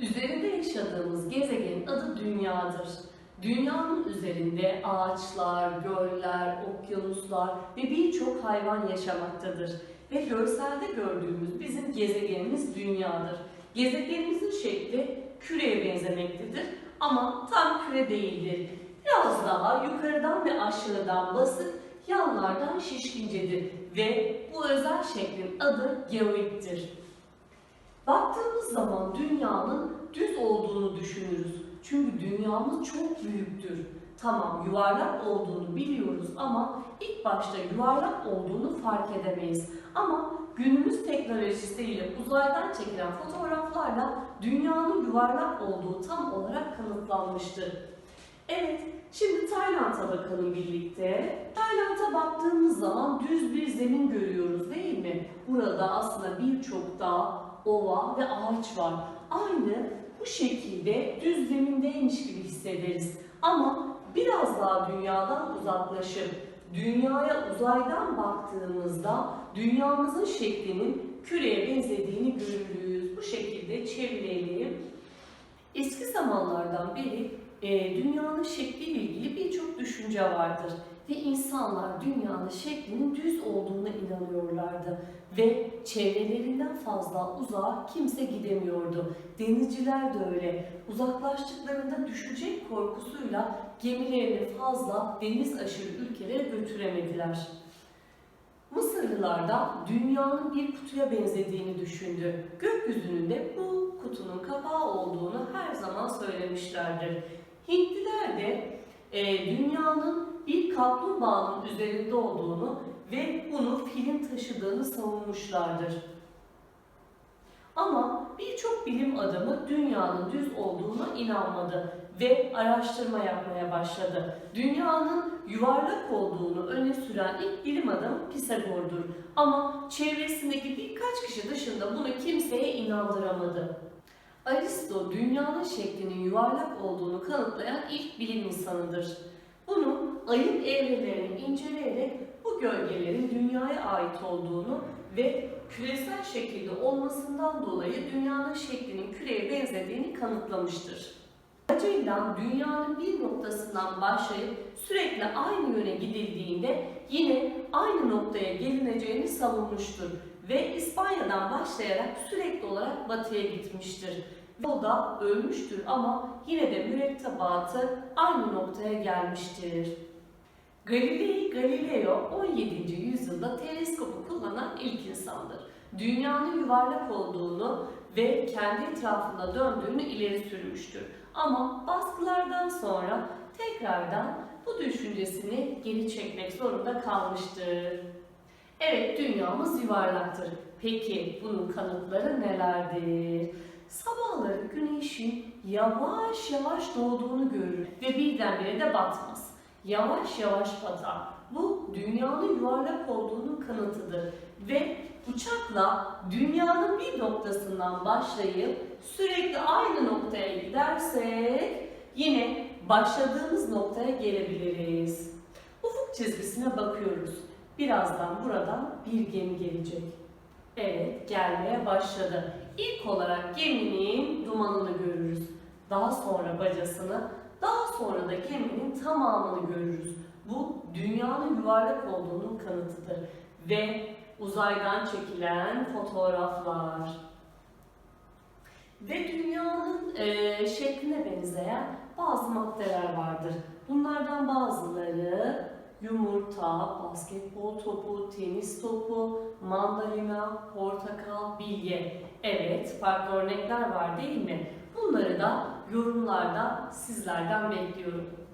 Üzerinde yaşadığımız gezegenin adı Dünya'dır. Dünyanın üzerinde ağaçlar, göller, okyanuslar ve birçok hayvan yaşamaktadır. Ve görselde gördüğümüz bizim gezegenimiz Dünya'dır. Gezegenimizin şekli küreye benzemektedir ama tam küre değildir. Biraz daha yukarıdan ve aşağıdan basık, yanlardan şişkincedir ve bu özel şeklin adı geoidtir. Baktığımız zaman dünyanın düz olduğunu düşünürüz. Çünkü dünyamız çok büyüktür. Tamam yuvarlak olduğunu biliyoruz ama ilk başta yuvarlak olduğunu fark edemeyiz. Ama günümüz teknolojisiyle uzaydan çekilen fotoğraflarla dünyanın yuvarlak olduğu tam olarak kanıtlanmıştır. Evet, şimdi Tayland'a bakalım birlikte. Tayland'a baktığımız zaman düz bir zemin görüyoruz değil mi? Burada aslında birçok dağ, ova ve ağaç var. Aynı bu şekilde düz zemindeymiş gibi hissederiz. Ama biraz daha dünyadan uzaklaşıp dünyaya uzaydan baktığımızda dünyamızın şeklinin küreye benzediğini görürüz. Bu şekilde çevirelim. Eski zamanlardan beri e, dünyanın şekliyle ilgili birçok düşünce vardır. Ve insanlar dünyanın şeklinin düz olduğuna inanıyorlardı. Ve çevrelerinden fazla uzağa kimse gidemiyordu. Denizciler de öyle. Uzaklaştıklarında düşecek korkusuyla gemilerini fazla deniz aşırı ülkelere götüremediler. Mısırlılar da dünyanın bir kutuya benzediğini düşündü. Gökyüzünün de bu kutunun kapağı olduğunu her zaman söylemişlerdir. Hintliler de e, dünyanın bir kaplumbağanın üzerinde olduğunu ve bunu filin taşıdığını savunmuşlardır. Ama birçok bilim adamı dünyanın düz olduğuna inanmadı ve araştırma yapmaya başladı. Dünyanın yuvarlak olduğunu öne süren ilk bilim adamı Pisagor'dur. Ama çevresindeki birkaç kişi dışında bunu kimseye inandıramadı. Aristo dünyanın şeklinin yuvarlak olduğunu kanıtlayan ilk bilim insanıdır. Bunu ayın evrelerini inceleyerek bu gölgelerin dünyaya ait olduğunu ve küresel şekilde olmasından dolayı dünyanın şeklinin küreye benzediğini kanıtlamıştır. Amacıyla dünyanın bir noktasından başlayıp sürekli aynı yöne gidildiğinde yine aynı noktaya gelineceğini savunmuştur ve İspanya'dan başlayarak sürekli olarak batıya gitmiştir. Yolda ölmüştür ama yine de mürettebatı aynı noktaya gelmiştir. Galilei Galileo 17. yüzyılda teleskopu kullanan ilk insandır. Dünyanın yuvarlak olduğunu ve kendi etrafında döndüğünü ileri sürmüştür. Ama baskılardan sonra tekrardan bu düşüncesini geri çekmek zorunda kalmıştır. Evet dünyamız yuvarlaktır. Peki bunun kanıtları nelerdir? Sabahları güneşin yavaş yavaş doğduğunu görür ve birdenbire de batmaz. Yavaş yavaş batar. Bu dünyanın yuvarlak olduğunun kanıtıdır ve uçakla dünyanın bir noktasından başlayıp sürekli aynı noktaya gidersek yine başladığımız noktaya gelebiliriz. Ufuk çizgisine bakıyoruz. Birazdan buradan bir gemi gelecek. Evet, gelmeye başladı. İlk olarak geminin dumanını görürüz. Daha sonra bacasını, daha sonra da geminin tamamını görürüz. Bu dünyanın yuvarlak olduğunun kanıtıdır ve uzaydan çekilen fotoğraflar. Ve dünyanın e, şekline benzeyen bazı maddeler vardır. Bunlardan bazıları yumurta, basketbol topu, tenis topu, mandalina, portakal, bilye. Evet, farklı örnekler var değil mi? Bunları da yorumlarda sizlerden bekliyorum.